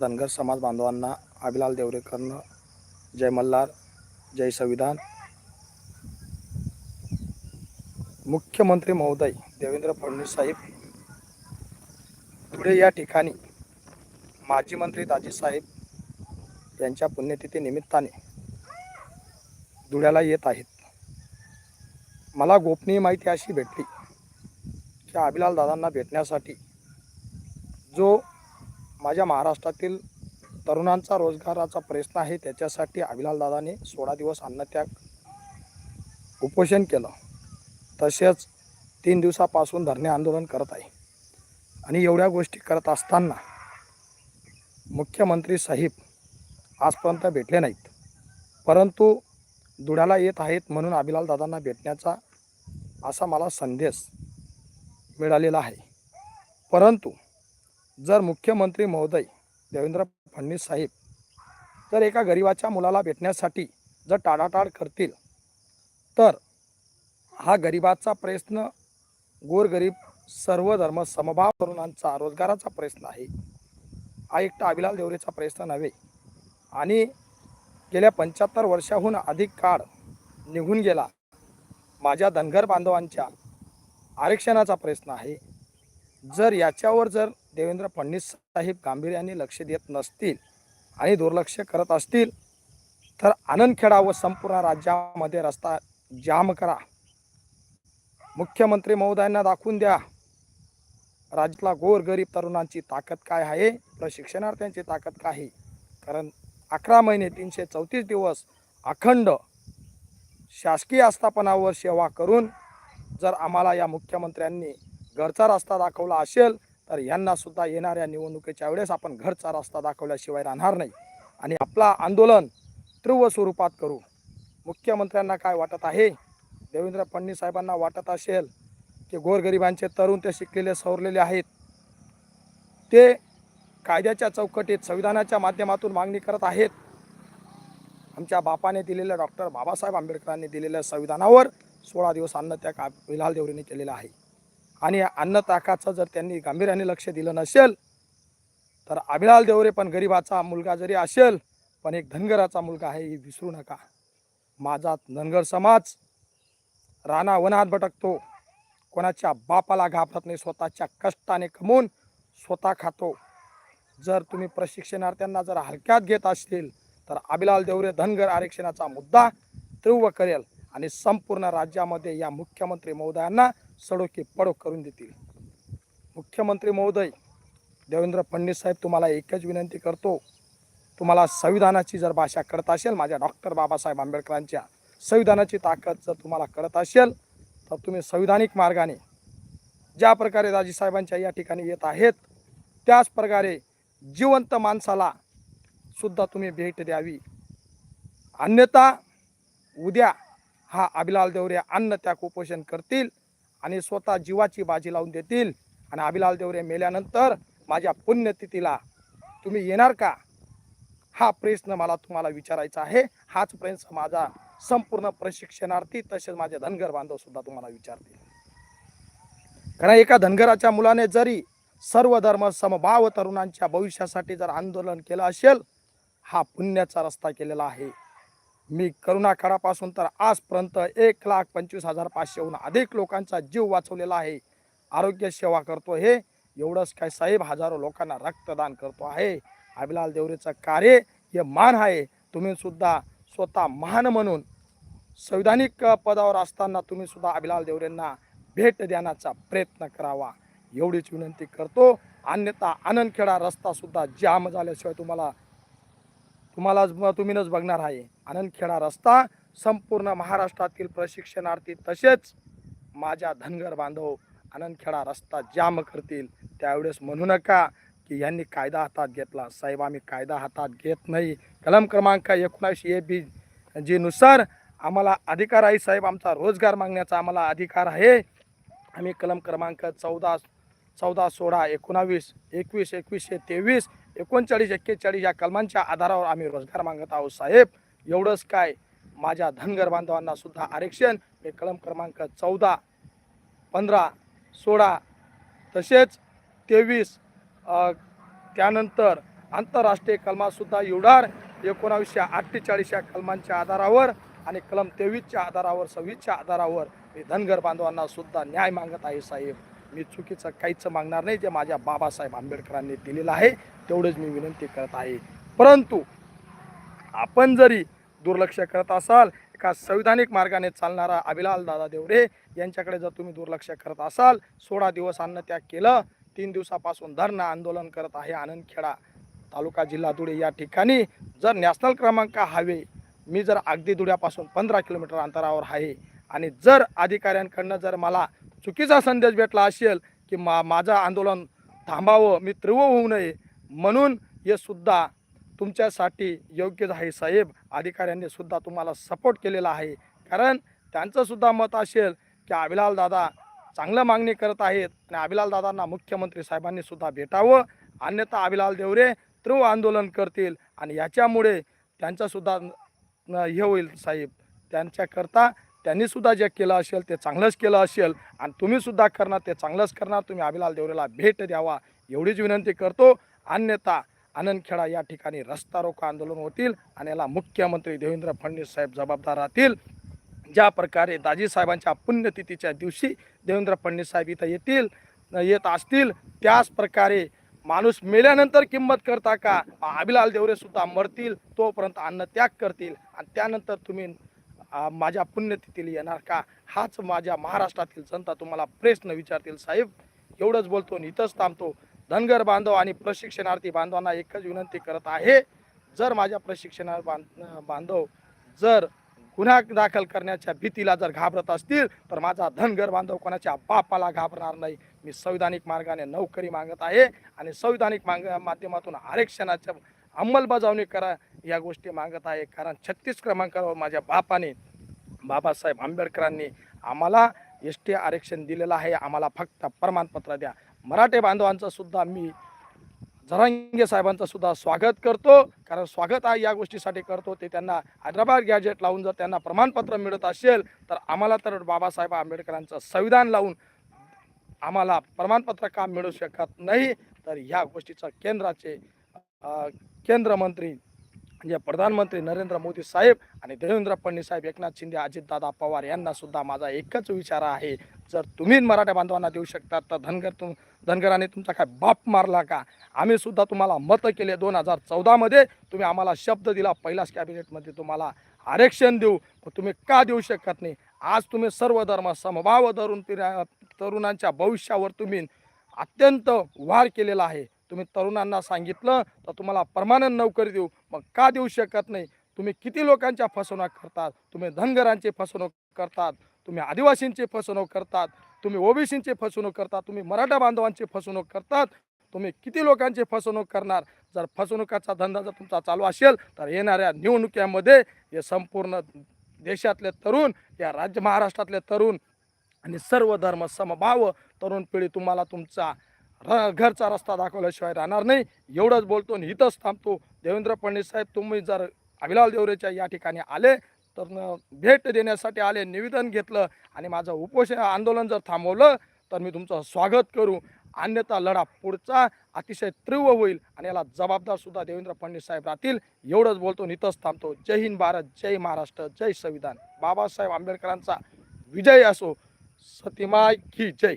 धनगर समाज बांधवांना अभिलाल देवरेकरनं जय मल्हार जय संविधान. मुख्यमंत्री महोदय देवेंद्र फडणवीस साहेब पुढे या ठिकाणी माजी मंत्री दाजी साहेब यांच्या पुण्यतिथी निमित्ताने धुळ्याला येत आहेत. मला गोपनीय माहिती अशी भेटली की अभिलाल दादांना भेटण्यासाठी जो माझ्या महाराष्ट्रातील तरुणांचा रोजगाराचा प्रश्न आहे त्याच्यासाठी अभिलाल दादाने सोळा दिवस अन्नत्याग उपोषण केलं. तसेच तीन दिवसापासून धरणे आंदोलन करत आहे. आणि एवढ्या गोष्टी करत असताना मुख्यमंत्री साहेब आजपर्यंत भेटले नाहीत. परंतु धुळ्याला येत आहेत म्हणून अभिलाल दादांना भेटण्याचा असा मला संदेश मिळालेला आहे. परंतु जर मुख्यमंत्री महोदय देवेंद्र फडणवीस साहेब जर एका गरिबाच्या मुलाला भेटण्यासाठी जर टाळाटाळ करतील तर हा गरिबाचा प्रयत्न गोरगरीब सर्व धर्म समभाव तरुणांचा रोजगाराचा प्रश्न आहे. हा एकटा अभिलाल देवरेचा प्रयत्न नव्हे. आणि गेल्या पंच्याहत्तर वर्षाहून अधिक काळ निघून गेला. माझ्या धनगर बांधवांच्या आरक्षणाचा प्रश्न आहे. जर याच्यावर जर देवेंद्र फडणवीस साहेब गांभीर्याने लक्ष देत नसतील आणि दुर्लक्ष करत असतील तर आनंदखेडा व संपूर्ण राज्यामध्ये रस्ता जाम करा. मुख्यमंत्री महोदयांना दाखवून द्या. राज्यातला गोरगरीब तरुणांची ताकद काय आहे? प्रशिक्षणार्थ्यांची ताकद काय आहे? कारण अकरा महिने तीनशे चौतीस दिवस अखंड शासकीय आस्थापनावर सेवा करून जर आम्हाला या मुख्यमंत्र्यांनी घरचा रस्ता दाखवला असेल तर यांना सुद्धा येणाऱ्या निवडणुकीच्या वेळेस आपण घरचा रस्ता दाखवल्याशिवाय राहणार नाही. आणि आपला आंदोलन तीव्र स्वरूपात करू. मुख्यमंत्र्यांना काय वाटत आहे? देवेंद्र फडणवीस साहेबांना वाटत असेल की गोरगरिबांचे तरुण ते शिकलेले सवरलेले आहेत. ते कायद्याच्या चौकटीत संविधानाच्या माध्यमातून मागणी करत आहेत. आमच्या बापाने दिलेल्या डॉक्टर बाबासाहेब आंबेडकरांनी दिलेल्या संविधानावर सोळा दिवस अन्नत्याग विलाल देवरीने केलेला आहे. आणि अन्नताकाचं जर त्यांनी गांभीर्याने लक्ष दिलं नसेल तर अभिलाल देवरे पण गरिबाचा मुलगा जरी असेल पण एक धनगराचा मुलगा आहे हे विसरू नका. माझा धनगर समाज राणा वनात भटकतो. कोणाच्या बापाला घाबरत नाही स्वतःच्या कष्टाने कमवून स्वतः खातो. जर तुम्ही प्रशिक्षणार्थ्यांना जर हलक्यात घेत असतील तर अभिलाल देवरे धनगर आरक्षणाचा मुद्दा तीव्र करेल. आणि संपूर्ण राज्यामध्ये या मुख्यमंत्री महोदयांना सडोकी पडो करून देतील. मुख्यमंत्री महोदय देवेंद्र फडणवीस साहेब तुम्हाला एकच विनंती करतो. तुम्हाला संविधानाची जर भाषा कळत असेल माझ्या डॉक्टर बाबासाहेब आंबेडकरांच्या संविधानाची ताकद जर तुम्हाला कळत असेल तर तुम्ही संविधानिक मार्गाने ज्या प्रकारे राजीसाहेबांच्या या ठिकाणी येत आहेत त्याच प्रकारे जिवंत माणसाला सुद्धा तुम्ही भेट द्यावी. अन्यथा उद्या हा अभिलाल देवरे अन्न त्याग उपोषण करतील आणि स्वतः जीवाची बाजी लावून देतील. आणि अभिलाल देवरे मेल्यानंतर माझ्या पुण्यतिथीला तुम्ही येणार का? हा प्रश्न मला तुम्हाला विचारायचा आहे. हाच प्रश्न माझा संपूर्ण प्रशिक्षणार्थी तसेच माझे धनगर बांधव सुद्धा तुम्हाला विचारतील. कारण एका धनगराच्या मुलाने जरी सर्व धर्म समभाव तरुणांच्या भविष्यासाठी जर आंदोलन केलं असेल हा पुण्याचा रस्ता केलेला आहे. मी करोना काळापासून तर आजपर्यंत एक लाख पंचवीस हजार पाचशेहून अधिक लोकांचा जीव वाचवलेला आहे. आरोग्य सेवा करतो हे एवढंच काय साहेब हजारो लोकांना रक्तदान करतो आहे. अभिलाल देवरेचं कार्य हे मान आहे. तुम्ही सुद्धा स्वतः महान म्हणून संविधानिक पदावर असताना तुम्ही सुद्धा अभिलाल देवरेंना भेट देण्याचा प्रयत्न करावा. एवढीच विनंती करतो. अन्यथा आनंदखेडा रस्तासुद्धा जाम झाल्याशिवाय तुम्हाला तुम्हाला तुम्हीच बघणार आहे. आनंदखेडा रस्ता संपूर्ण महाराष्ट्रातील प्रशिक्षणार्थी तसेच माझ्या धनगर बांधव आनंदखेडा रस्ता जाम करतील. त्यावेळेस म्हणू नका की यांनी कायदा हातात घेतला. साहेब आम्ही कायदा हातात घेत नाही. कलम क्रमांक एकोणऐंशी ए बी जी नुसार आम्हाला अधिकार आहे साहेब आमचा रोजगार मागण्याचा आम्हाला अधिकार आहे. आम्ही कलम क्रमांक चौदा चौदा सोळा एकोणावीस एकवीस एकवीसशे तेवीस एकोणचाळीस एक्केचाळीस या कलमांच्या आधारावर आम्ही रोजगार मागत आहोत साहेब. एवढंच काय माझ्या धनगर बांधवांना सुद्धा आरक्षण. हे कलम क्रमांक चौदा पंधरा सोळा तसेच तेवीस त्यानंतर आंतरराष्ट्रीय कलमासुद्धा युडार एकोणावीसशे अठ्ठेचाळीस या कलमांच्या आधारावर आणि कलम तेवीसच्या आधारावर सव्वीसच्या आधारावर मी धनगर बांधवांना सुद्धा न्याय मागत आहे साहेब. मी चुकीचं काहीच मागणार नाही जे माझ्या बाबासाहेब आंबेडकरांनी दिलेलं आहे तेवढंच मी विनंती करत आहे. परंतु आपण जरी दुर्लक्ष करत असाल एका संविधानिक मार्गाने चालणारा अभिलाल दादा देवरे यांच्याकडे जर तुम्ही दुर्लक्ष करत असाल सोळा दिवस अन्नत्याग केलं तीन दिवसापासून धरणं आंदोलन करत आहे आनंदखेडा तालुका जिल्हा धुळे या ठिकाणी. जर नॅशनल क्रमांक हवे मी जर अगदी धुळ्यापासून पंधरा किलोमीटर अंतरावर आहे आणि जर अधिकाऱ्यांकडनं जर मला चुकीचा संदेश भेटला असेल की मा माझं आंदोलन थांबावं मी तीव्र होऊ नये म्हणून हे सुद्धा तुमच्यासाठी योग्य आहे साहेब. अधिकाऱ्यांनी सुद्धा तुम्हाला सपोर्ट केलेला आहे. कारण त्यांचं सुद्धा मत असेल की अभिलाल दादा चांगलं मागणी करत आहेत आणि अभिलाल दादांना मुख्यमंत्री साहेबांनी सुद्धा भेटावं. अन्यथा अभिलाल देवरे तीव्र आंदोलन करतील आणि याच्यामुळे त्यांचासुद्धा हे होईल साहेब. त्यांच्याकरता त्यांनी सुद्धा जे केलं असेल ते चांगलंच केलं असेल आणि तुम्ही सुद्धा करणार ते चांगलंच करणार. तुम्ही अभिलाल देवरेला भेट द्यावा एवढीच विनंती करतो. अन्यथा आनंदखेडा या ठिकाणी रस्ता रोको आंदोलन होतील आणि याला मुख्यमंत्री देवेंद्र फडणवीस साहेब जबाबदार राहतील. ज्या प्रकारे दाजीसाहेबांच्या पुण्यतिथीच्या दिवशी देवेंद्र फडणवीस साहेब इथं येतील येत असतील त्याच प्रकारे माणूस मेल्यानंतर किंमत करता का? अभिलाल देवरेसुद्धा मरतील तोपर्यंत अन्न त्याग करतील आणि त्यानंतर तुम्ही माझ्या पुण्यतिथीला येणार का? हाच माझ्या महाराष्ट्रातील जनता तुम्हाला प्रश्न विचारतील साहेब. एवढंच बोलतो आणि इथंच थांबतो. धनगर बांधव आणि प्रशिक्षणार्थी बांधवांना एकच विनंती करत आहे जर माझ्या प्रशिक्षणा बांध बांधव जर गुन्हा दाखल करण्याच्या भीतीला जर घाबरत असतील तर माझा धनगर बांधव कोणाच्या बापाला घाबरणार नाही. मी संविधानिक मार्गाने नोकरी मागत आहे आणि संविधानिक मार्ग माध्यमातून आरक्षणाच्या अंमलबजावणी करा या गोष्टी मागत आहे. कारण छत्तीस क्रमांकावर माझ्या बापाने बाबासाहेब आंबेडकरांनी आम्हाला एस टी आरक्षण दिलेलं आहे. आम्हाला फक्त प्रमाणपत्र द्या. मराठे बांधवांचं सुद्धा मी जरांगे साहेबांचं सुद्धा स्वागत करतो. कारण स्वागत आहे या गोष्टीसाठी करतो. ते त्यांना हैदराबाद गॅजेट लावून जर त्यांना प्रमाणपत्र मिळत असेल तर आम्हाला तर बाबासाहेब आंबेडकरांचं संविधान लावून आम्हाला प्रमाणपत्र का मिळू शकत नाही? तर ह्या गोष्टीचं केंद्राचे केंद्रमंत्री म्हणजे प्रधानमंत्री नरेंद्र मोदी साहेब आणि देवेंद्र फडणवीस साहेब एकनाथ शिंदे अजितदादा पवार यांना सुद्धा माझा एकच विचार आहे. जर तुम्ही मराठा बांधवांना देऊ शकतात तर धनगर तुम धनगराने तुमचा काय बाप मारला का? आम्ही सुद्धा तुम्हाला मतं केले दोन हजार चौदामध्ये तुम्ही आम्हाला शब्द दिला पहिलाच कॅबिनेटमध्ये तुम्हाला आरक्षण देऊ पण तुम्ही का देऊ शकत नाही? आज तुम्ही सर्व धर्म समभाव धरून पिरा- तरुणांच्या भविष्यावर तुम्ही अत्यंत वार केलेला आहे. तुम्ही तरुणांना सांगितलं तर तुम्हाला परमानंट नोकरी देऊ. मग का देऊ शकत नाही? तुम्ही किती लोकांच्या फसवणूक करतात? तुम्ही धनगरांची फसवणूक करतात. तुम्ही आदिवासींची फसवणूक करतात. तुम्ही ओबीसींची फसवणूक करतात. तुम्ही मराठा बांधवांची फसवणूक करतात. तुम्ही किती लोकांची फसवणूक करणार? जर फसवणुकाचा धंदा जर तुमचा चालू असेल तर येणाऱ्या निवडणुकीमध्ये हे संपूर्ण देशातले तरुण या राज्य महाराष्ट्रातले तरुण आणि सर्व धर्म समभाव तरुण पिढी तुम्हाला तुमचा र घरचा रस्ता दाखवल्याशिवाय राहणार नाही. एवढंच बोलतो आणि इथंच थांबतो. देवेंद्र फडणवीस साहेब तुम्ही जर अभिलाल देवरेच्या या ठिकाणी आले तर न- भेट देण्यासाठी आले निवेदन घेतलं आणि माझं उपोषण आंदोलन जर थांबवलं तर मी तुमचं स्वागत करू. अन्यथा लढा पुढचा अतिशय तीव्र होईल आणि याला जबाबदार सुद्धा देवेंद्र फडणवीस साहेब राहतील. एवढंच बोलतो आणि इथंच थांबतो. जय हिंद भारत जय महाराष्ट्र जय संविधान. बाबासाहेब आंबेडकरांचा विजय असो. सतीमाय की जय.